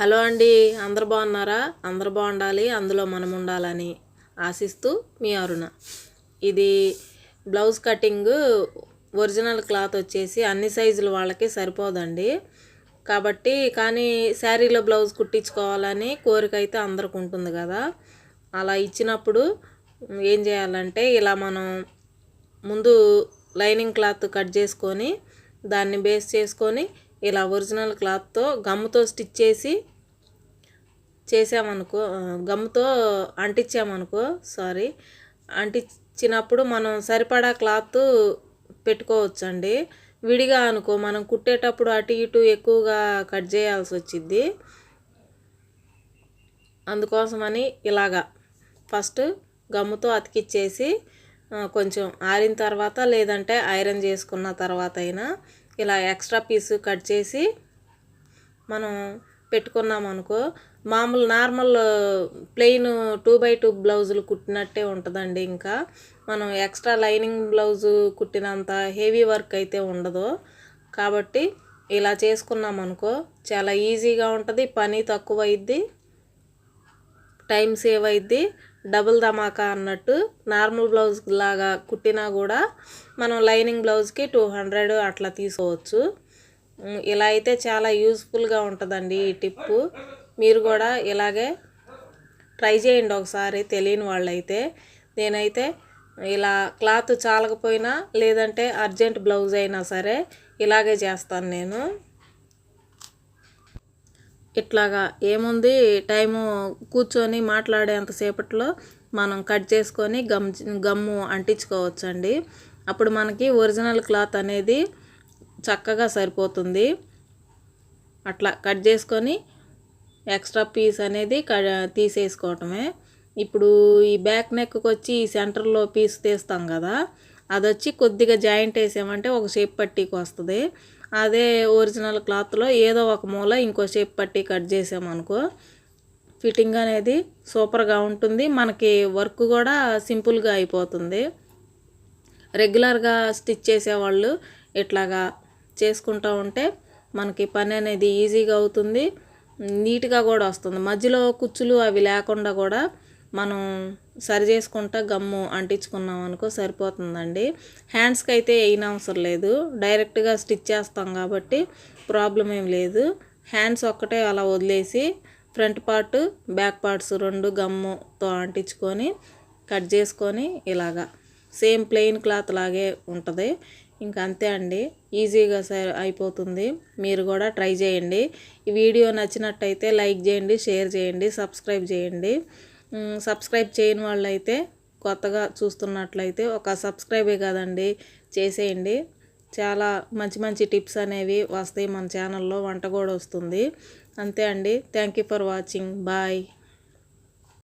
Hello అండి అందరు బాగున్నారా? అందరు బాగుండాలి అందులో మనం ఉండాలని ఆశిస్తూ మీ అరుణ. ఇది బ్లౌజ్ కటింగ్ ఒరిజినల్ క్లాత్ వచ్చేసి అన్ని సైజులు వాళ్ళకి సరిపోదండి. కాబట్టి కానీ శారీలో బ్లౌజ్ కుట్టించుకోవాలని కోరిక అయితే అందరికి ఉంటుంది కదా. అలా ఇచ్చినప్పుడు ఏం చేయాలంటే ఇలా మనం ముందు లైనింగ్ క్లాత్ కట్ చేసుకొని దాన్ని బేస్ చేసుకొని ఇలా ఒరిజినల్ క్లాత్తో గమ్ముతో స్టిచ్ చేసి చేసామనుకో గమ్ముతో అంటించామనుకో సారీ అంటించినప్పుడు మనం సరిపడా క్లాత్ పెట్టుకోవచ్చండి. విడిగా అనుకో మనం కుట్టేటప్పుడు అటు ఇటు ఎక్కువగా కట్ చేయాల్సి వచ్చింది అందుకోసమని ఇలాగా ఫస్ట్ గమ్ముతో అతికిచ్చేసి కొంచెం ఆరిన తర్వాత లేదంటే ఐరన్ చేసుకున్న తర్వాత అయినా ఇలా ఎక్స్ట్రా పీస్ కట్ చేసి మనం పెట్టుకున్నాం అనుకో మామూలు normal plain two by two బ్లౌజులు కుట్టినట్టే ఉంటుందండి. ఇంకా మనం ఎక్స్ట్రా లైనింగ్ బ్లౌజు కుట్టినంత హెవీ వర్క్ అయితే ఉండదు. కాబట్టి ఇలా చేసుకున్నాం అనుకో చాలా ఈజీగా ఉంటుంది పని తక్కువ అయింది టైం సేవ్ అయింది డబుల్ ధమాకా అన్నట్టు నార్మల్ బ్లౌజ్ లాగా కుట్టినా కూడా మనం లైనింగ్ బ్లౌజ్కి టూ హండ్రెడ్ అట్లా తీసుకోవచ్చు. ఇలా అయితే చాలా యూస్ఫుల్గా ఉంటుందండి ఈ టిప్పు. మీరు కూడా ఇలాగే ట్రై చేయండి ఒకసారి తెలియని వాళ్ళైతే. నేనైతే ఇలా క్లాత్ చాలకపోయినా లేదంటే అర్జెంట్ బ్లౌజ్ అయినా సరే ఇలాగే చేస్తాను నేను. ఇట్లాగా ఏముంది? టైము కూర్చొని మాట్లాడేంతసేపట్లో మనం కట్ చేసుకొని గమ్ గమ్ము అంటించుకోవచ్చండి. అప్పుడు మనకి ఒరిజినల్ క్లాత్ అనేది చక్కగా సరిపోతుంది. అట్లా కట్ చేసుకొని ఎక్స్ట్రా పీస్ అనేది తీసేసుకోవటమే. ఇప్పుడు ఈ బ్యాక్ నెక్కి వచ్చి ఈ సెంటర్లో పీస్ తీస్తాం కదా అది వచ్చి కొద్దిగా జాయింట్ వేసామంటే ఒక షేప్ పట్టీకి వస్తుంది. అదే ఒరిజినల్ క్లాత్లో ఏదో ఒక మూల ఇంకో షేప్ పట్టి కట్ చేసామనుకో ఫిట్టింగ్ అనేది సూపర్గా ఉంటుంది. మనకి వర్క్ కూడా సింపుల్గా అయిపోతుంది. రెగ్యులర్గా స్టిచ్ చేసేవాళ్ళు ఇట్లాగా చేసుకుంటూ ఉంటే మనకి పని అనేది ఈజీగా అవుతుంది. నీట్గా కూడా వస్తుంది. మధ్యలో కుచ్చులు అవి లేకుండా కూడా మనం సరి చేసుకుంటా గమ్ము అంటించుకున్నాం అనుకో సరిపోతుందండి. హ్యాండ్స్కి అయితే వేయన అవసరం లేదు. డైరెక్ట్గా స్టిచ్ చేస్తాం కాబట్టి ప్రాబ్లం ఏం లేదు. హ్యాండ్స్ ఒక్కటే అలా వదిలేసి ఫ్రంట్ పార్ట్ బ్యాక్ పార్ట్స్ రెండు గమ్ముతో అంటించుకొని కట్ చేసుకొని ఇలాగా సేమ్ ప్లెయిన్ క్లాత్ లాగే ఉంటుంది. ఇంకా అంతే అండి. ఈజీగా సరి అయిపోతుంది. మీరు కూడా ట్రై చేయండి. ఈ వీడియో నచ్చినట్టయితే లైక్ చేయండి షేర్ చేయండి సబ్స్క్రైబ్ చేయండి. సబ్స్క్రైబ్ చేయని వాళ్ళైతే కొత్తగా చూస్తున్నట్లయితే ఒక సబ్స్క్రైబే కాదండి చేసేయండి. చాలా మంచి మంచి టిప్స్ అనేవి వస్తాయి మన ఛానల్లో వంట కూడా వస్తుంది. అంతే అండి. Thank you for watching. Bye.